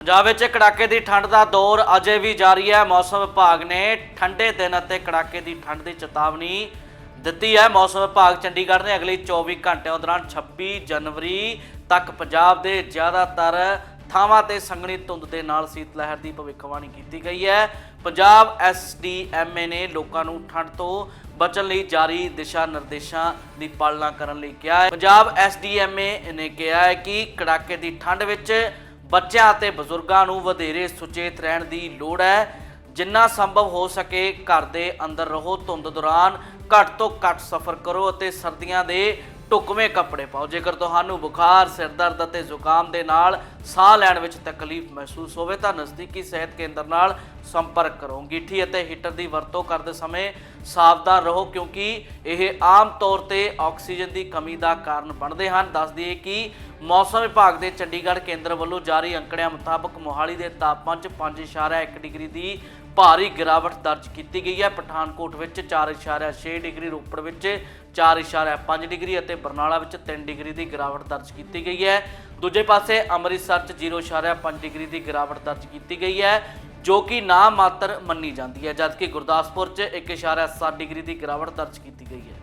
ਪੰਜਾਬ ਵਿੱਚ ਕੜਾਕੇ ਦੀ ਠੰਡ ਦਾ ਦੌਰ ਅਜੇ ਵੀ ਜਾਰੀ ਹੈ। ਮੌਸਮ ਵਿਭਾਗ ਨੇ ਠੰਡੇ ਦਿਨ ਅਤੇ ਕੜਾਕੇ ਦੀ ਠੰਡ ਦੀ ਚੇਤਾਵਨੀ ਦਿੱਤੀ ਹੈ। ਮੌਸਮ ਵਿਭਾਗ ਚੰਡੀਗੜ੍ਹ ਨੇ ਅਗਲੇ 24 ਘੰਟਿਆਂ ਦੌਰਾਨ 26 ਜਨਵਰੀ ਤੱਕ ਪੰਜਾਬ ਦੇ ਜ਼ਿਆਦਾਤਰ ਥਾਵਾਂ ਤੇ ਸੰਘਣੀ ਧੁੰਦ ਦੇ ਨਾਲ ਸੀਤ ਲਹਿਰ ਦੀ ਭਵਿੱਖਬਾਣੀ ਕੀਤੀ ਗਈ ਹੈ। ਪੰਜਾਬ ਐਸਡੀਐਮਏ ਨੇ ਲੋਕਾਂ ਨੂੰ ਠੰਡ ਤੋਂ ਬਚਣ ਲਈ ਜਾਰੀ ਦਿਸ਼ਾ ਨਿਰਦੇਸ਼ਾਂ ਦੀ ਪਾਲਣਾ ਕਰਨ ਲਈ ਕਿਹਾ ਹੈ। ਪੰਜਾਬ ਐਸਡੀਐਮਏ ਨੇ ਕਿਹਾ ਹੈ ਕਿ ਕੜਾਕੇ ਦੀ ਠੰਡ ਵਿੱਚ ਬੱਚਿਆਂ ਅਤੇ ਬਜ਼ੁਰਗਾਂ ਨੂੰ ਵਧੇਰੇ ਸੁਚੇਤ ਰਹਿਣ ਦੀ ਲੋੜ ਹੈ। ਜਿੰਨਾ ਸੰਭਵ ਹੋ ਸਕੇ ਘਰ ਦੇ ਅੰਦਰ ਰਹੋ। ਧੁੰਦ ਦੌਰਾਨ ਘੱਟ ਤੋਂ ਘੱਟ ਸਫ਼ਰ ਕਰੋ ਅਤੇ ਸਰਦੀਆਂ ਦੇ ਢੁਕਵੇਂ ਕੱਪੜੇ ਪਾਓ। ਜੇਕਰ ਤੁਹਾਨੂੰ ਬੁਖਾਰ, ਸਿਰ ਦਰਦ ਅਤੇ ਜ਼ੁਕਾਮ ਦੇ ਨਾਲ ਸਾਹ ਲੈਣ ਵਿੱਚ ਤਕਲੀਫ ਮਹਿਸੂਸ ਹੋਵੇ, ਤਾਂ ਨਜ਼ਦੀਕੀ ਸਿਹਤ ਕੇਂਦਰ ਨਾਲ ਸੰਪਰਕ ਕਰੋ। ਅੰਗੀਠੀ ਅਤੇ ਹੀਟਰ ਦੀ ਵਰਤੋਂ ਕਰਦੇ ਸਮੇਂ ਸਾਵਧਾਨ ਰਹੋ, ਕਿਉਂਕਿ ਇਹ ਆਮ ਤੌਰ ਤੇ ਆਕਸੀਜਨ ਦੀ ਕਮੀ ਦਾ ਕਾਰਨ ਬਣਦੇ ਹਨ। ਦੱਸ ਦਈਏ ਕਿ ਮੌਸਮ ਵਿਭਾਗ ਦੇ ਚੰਡੀਗੜ੍ਹ ਕੇਂਦਰ ਵੱਲੋਂ ਜਾਰੀ ਅੰਕੜਿਆਂ ਮੁਤਾਬਕ ਮੋਹਾਲੀ ਦੇ ਤਾਪਮਾਨ 'ਚ 5.1 ਡਿਗਰੀ ਦੀ ਭਾਰੀ ਗਿਰਾਵਟ ਦਰਜ ਕੀਤੀ ਗਈ ਹੈ। ਪਠਾਨਕੋਟ ਵਿੱਚ 4.6 ਡਿਗਰੀ, ਰੋਪੜ ਵਿੱਚ 4.5 ਡਿਗਰੀ ਅਤੇ ਬਰਨਾਲਾ ਵਿੱਚ 3 ਡਿਗਰੀ ਦੀ ਗਿਰਾਵਟ ਦਰਜ ਕੀਤੀ ਗਈ ਹੈ। ਦੂਜੇ ਪਾਸੇ ਅੰਮ੍ਰਿਤਸਰ 'ਚ 0.5 ਡਿਗਰੀ ਦੀ ਗਿਰਾਵਟ ਦਰਜ ਕੀਤੀ ਗਈ ਹੈ, ਜੋ ਕਿ ਨਾ ਮਾਤਰ ਮੰਨੀ ਜਾਂਦੀ ਹੈ, ਜਦਕਿ ਗੁਰਦਾਸਪੁਰ 'ਚ 1.7 ਡਿਗਰੀ ਦੀ ਗਿਰਾਵਟ ਦਰਜ ਕੀਤੀ ਗਈ ਹੈ।